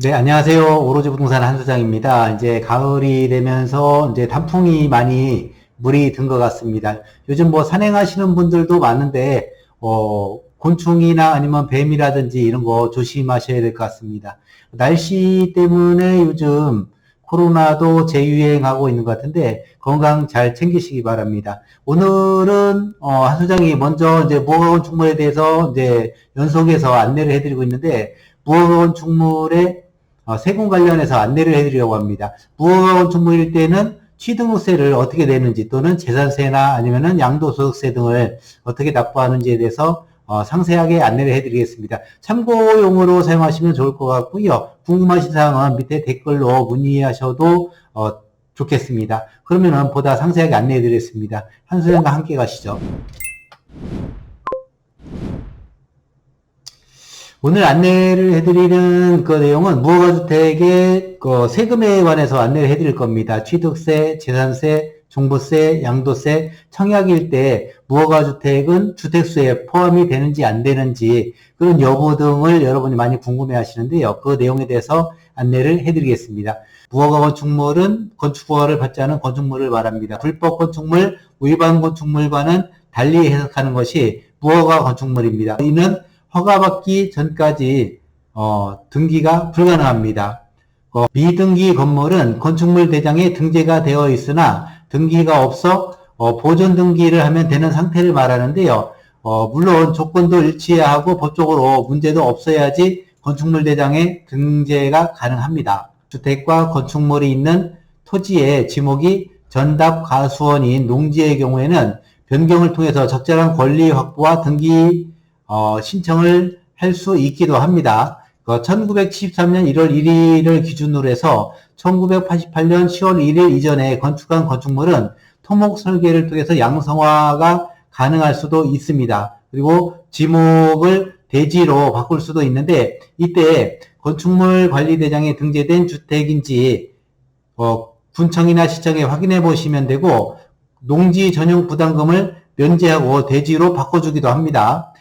네, 안녕하세요. 오로지 부동산 한수장입니다. 이제 가을이 되면서 이제 단풍이 많이 물이 든 것 같습니다. 요즘 뭐 산행하시는 분들도 많은데, 어, 곤충이나 아니면 뱀이라든지 이런 거 조심하셔야 될 것 같습니다. 날씨 때문에 요즘 코로나도 재유행하고 있는 것 같은데, 건강 잘 챙기시기 바랍니다. 오늘은, 어, 한수장이 먼저 이제 무화과곤충물에 대해서 이제 연속해서 안내를 해드리고 있는데, 무화과곤충물의 어, 세금 관련해서 안내를 해드리려고 합니다. 무허가건축물일 때는 취등록세를 어떻게 내는지 또는 재산세나 아니면은 양도소득세 등을 어떻게 납부하는지에 대해서 어, 상세하게 안내를 해드리겠습니다. 참고용으로 사용하시면 좋을 것 같고요. 궁금하신 사항은 밑에 댓글로 문의하셔도 어, 좋겠습니다. 그러면은 보다 상세하게 안내해드리겠습니다. 한수영과 함께 가시죠. 오늘 안내를 해드리는 그 내용은 무허가주택의 그 세금에 관해서 안내를 해드릴 겁니다. 취득세, 재산세, 종부세, 양도세, 청약일 때 무허가주택은 주택수에 포함이 되는지 안 되는지 그런 여부 등을 여러분이 많이 궁금해 하시는데요. 그 내용에 대해서 안내를 해드리겠습니다. 무허가 건축물은 건축허가를 받지 않은 건축물을 말합니다. 불법 건축물, 위반 건축물과는 달리 해석하는 것이 무허가 건축물입니다. 이는 허가받기 전까지 어, 등기가 불가능합니다. 어, 미등기 건물은 건축물 대장에 등재가 되어 있으나 등기가 없어 어, 보존 등기를 하면 되는 상태를 말하는데요. 어, 물론 조건도 일치해야 하고 법적으로 문제도 없어야지 건축물 대장에 등재가 가능합니다. 주택과 건축물이 있는 토지의 지목이 전답 가수원인 농지의 경우에는 변경을 통해서 적절한 권리 확보와 등기 어, 신청을 할 수 있기도 합니다. 1973년 1월 1일을 기준으로 해서 1988년 10월 1일 이전에 건축한 건축물은 토목 설계를 통해서 양성화가 가능할 수도 있습니다. 그리고 지목을 대지로 바꿀 수도 있는데 이때 건축물 관리대장에 등재된 주택인지 어, 군청이나 시청에 확인해 보시면 되고 농지 전용 부담금을 면제하고 대지로 바꿔주기도 합니다.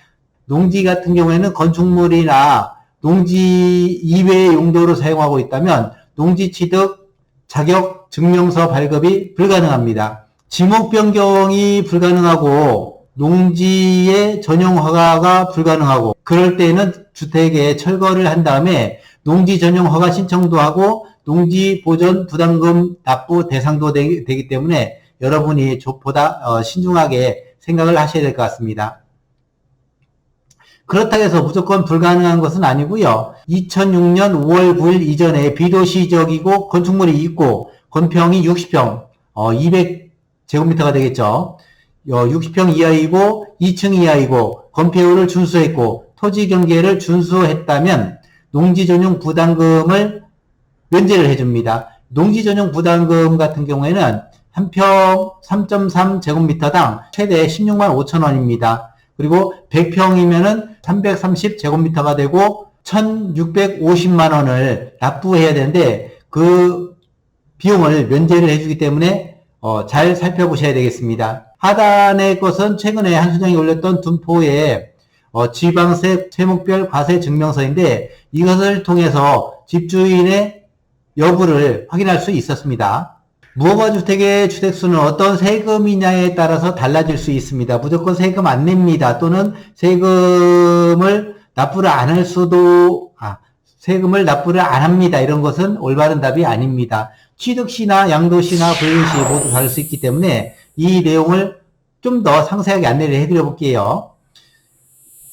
농지 같은 경우에는 건축물이나 농지 이외의 용도로 사용하고 있다면 농지 취득 자격 증명서 발급이 불가능합니다. 지목 변경이 불가능하고 농지의 전용 허가가 불가능하고 그럴 때는 주택에 철거를 한 다음에 농지 전용 허가 신청도 하고 농지 보존 부담금 납부 대상도 되기, 때문에 여러분이 보다 어, 신중하게 생각을 하셔야 될 것 같습니다. 그렇다고 해서 무조건 불가능한 것은 아니고요. 2006년 5월 9일 이전에 비도시적이고 건축물이 있고 건평이 60평, 어, 200제곱미터가 되겠죠. 어, 60평 이하이고 2층 이하이고 건폐율을 준수했고 토지 경계를 준수했다면 농지 전용 부담금을 면제를 해줍니다. 농지 전용 부담금 같은 경우에는 한 평 3.3제곱미터당 최대 16만 5천 원입니다. 그리고 100평이면은 330제곱미터가 되고 1650만 원을 납부해야 되는데 그 비용을 면제를 해주기 때문에 어, 잘 살펴보셔야 되겠습니다. 하단의 것은 최근에 한수장이 올렸던 둔포의 어, 지방세 세목별 과세 증명서인데 이것을 통해서 집주인의 여부를 확인할 수 있었습니다. 무허가 주택의 주택수는 어떤 세금이냐에 따라서 달라질 수 있습니다. 무조건 세금 안 냅니다. 또는 세금을 납부를 안 할 수도, 아, 세금을 납부를 안 합니다. 이런 것은 올바른 답이 아닙니다. 취득시나 양도시나 부인시 모두 다를 수 있기 때문에 이 내용을 좀 더 상세하게 안내를 해드려 볼게요.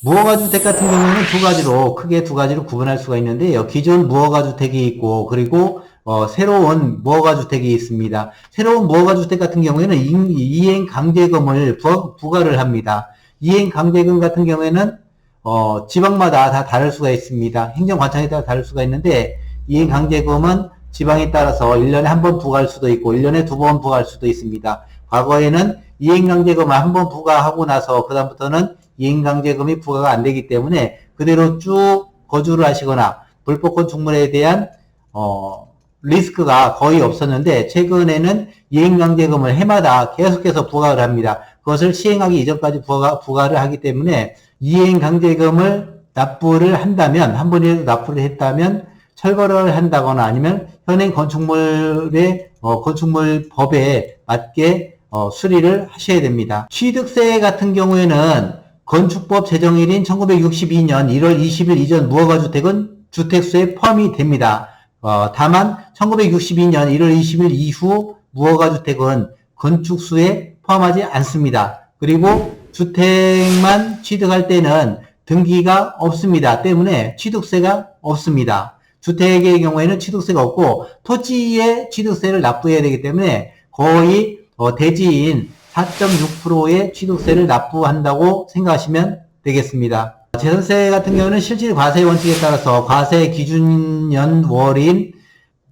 무허가 주택 같은 경우는 두 가지로 크게 두 가지로 구분할 수가 있는데요. 기존 무허가 주택이 있고 그리고 어, 새로운 무허가 주택이 있습니다. 새로운 무허가 주택 같은 경우에는 이행 강제금을 부, 과를 합니다. 이행 강제금 같은 경우에는 어, 지방마다 다 다를 수가 있습니다. 행정관청에 따라 다를 수가 있는데 이행 강제금은 지방에 따라서 1년에 한 번 부과할 수도 있고 1년에 두 번 부과할 수도 있습니다. 과거에는 이행강제금을 한 번 부과하고 나서 그 다음부터는 이행강제금이 부과가 안 되기 때문에 그대로 쭉 거주를 하시거나 불법 건축물에 대한 어, 리스크가 거의 없었는데 최근에는 이행강제금을 해마다 계속해서 부과를 합니다. 그것을 시행하기 이전까지 부과, 부과를 하기 때문에 이행강제금을 납부를 한다면 한 번이라도 납부를 했다면 철거를 한다거나 아니면 현행 건축물의 어, 건축물 법에 맞게 어, 수리를 하셔야 됩니다. 취득세 같은 경우에는 건축법 제정일인 1962년 1월 20일 이전 무허가주택은 주택수에 포함이 됩니다. 어, 다만 1962년 1월 20일 이후 무허가주택은 건축수에 포함하지 않습니다. 그리고 주택만 취득할 때는 등기가 없습니다. 때문에 취득세가 없습니다. 주택의 경우에는 취득세가 없고 토지에 취득세를 납부해야 되기 때문에 거의 어, 대지인 4.6%의 취득세를 납부한다고 생각하시면 되겠습니다. 재산세 같은 경우는 실질 과세 원칙에 따라서 과세 기준연월인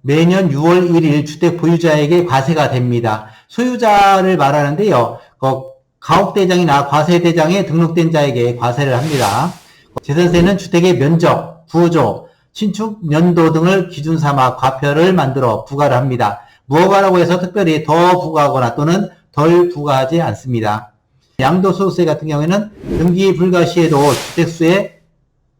매년 6월 1일 주택 보유자에게 과세가 됩니다. 소유자를 말하는데요. 어, 가옥대장이나 과세대장에 등록된 자에게 과세를 합니다. 재산세는 주택의 면적, 구조, 신축 연도 등을 기준 삼아 과표를 만들어 부과를 합니다. 무허가라고 해서 특별히 더 부과하거나 또는 덜 부과하지 않습니다. 양도소득세 같은 경우에는 등기 불가 시에도 주택수에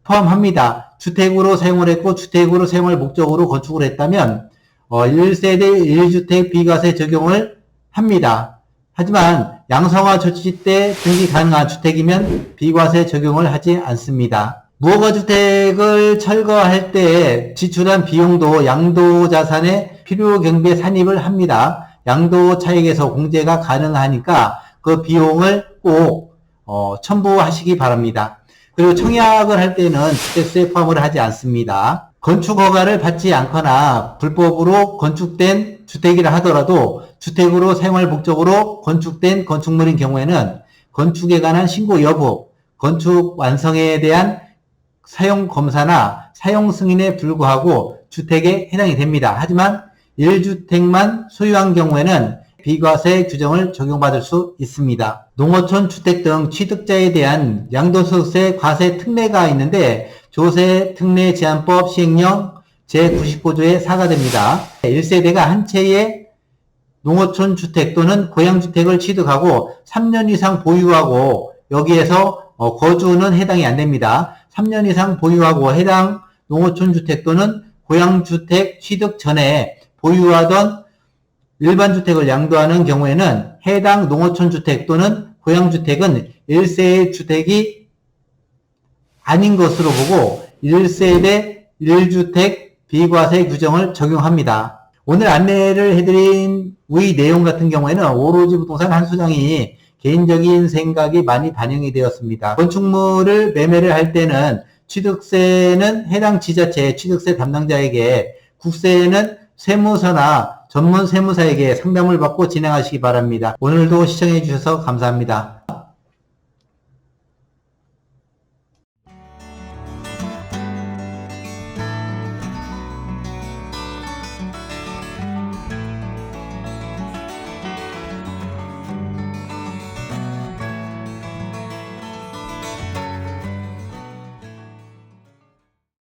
포함합니다. 주택으로 사용을 했고 주택으로 사용할 목적으로 건축을 했다면 어, 1세대 1주택 비과세 적용을 합니다. 하지만 양성화 조치 때 등기 가능한 주택이면 비과세 적용을 하지 않습니다. 무허가 주택을 철거할 때 지출한 비용도 양도 자산의 필요 경비에 산입을 합니다. 양도 차익에서 공제가 가능하니까 그 비용을 꼭 어, 첨부하시기 바랍니다. 그리고 청약을 할 때는 주택수에 포함을 하지 않습니다. 건축 허가를 받지 않거나 불법으로 건축된 주택이라 하더라도 주택으로 사용할 목적으로 건축된 건축물인 경우에는 건축에 관한 신고 여부, 건축 완성에 대한 사용 검사나 사용 승인에 불구하고 주택에 해당이 됩니다. 하지만 1주택만 소유한 경우에는 비과세 규정을 적용받을 수 있습니다. 농어촌 주택 등 취득자에 대한 양도소득세 과세 특례가 있는데 조세 특례 제한법 시행령 제99조에 사가됩니다. 1세대가 한 채의 농어촌 주택 또는 고향주택을 취득하고 3년 이상 보유하고 여기에서 어, 거주는 해당이 안 됩니다. 3년 이상 보유하고 해당 농어촌 주택 또는 고향주택 취득 전에 보유하던 일반 주택을 양도하는 경우에는 해당 농어촌 주택 또는 고향 주택은 1세의 주택이 아닌 것으로 보고 1세대 1주택 비과세 규정을 적용합니다. 오늘 안내를 해드린 의 내용 같은 경우에는 오로지 부동산 한 소장이 개인적인 생각이 많이 반영이 되었습니다. 건축물을 매매를 할 때는 취득세는 해당 지자체 취득세 담당자에게 국세는 세무서나 전문 세무사에게 상담을 받고 진행하시기 바랍니다. 오늘도 시청해 주셔서 감사합니다.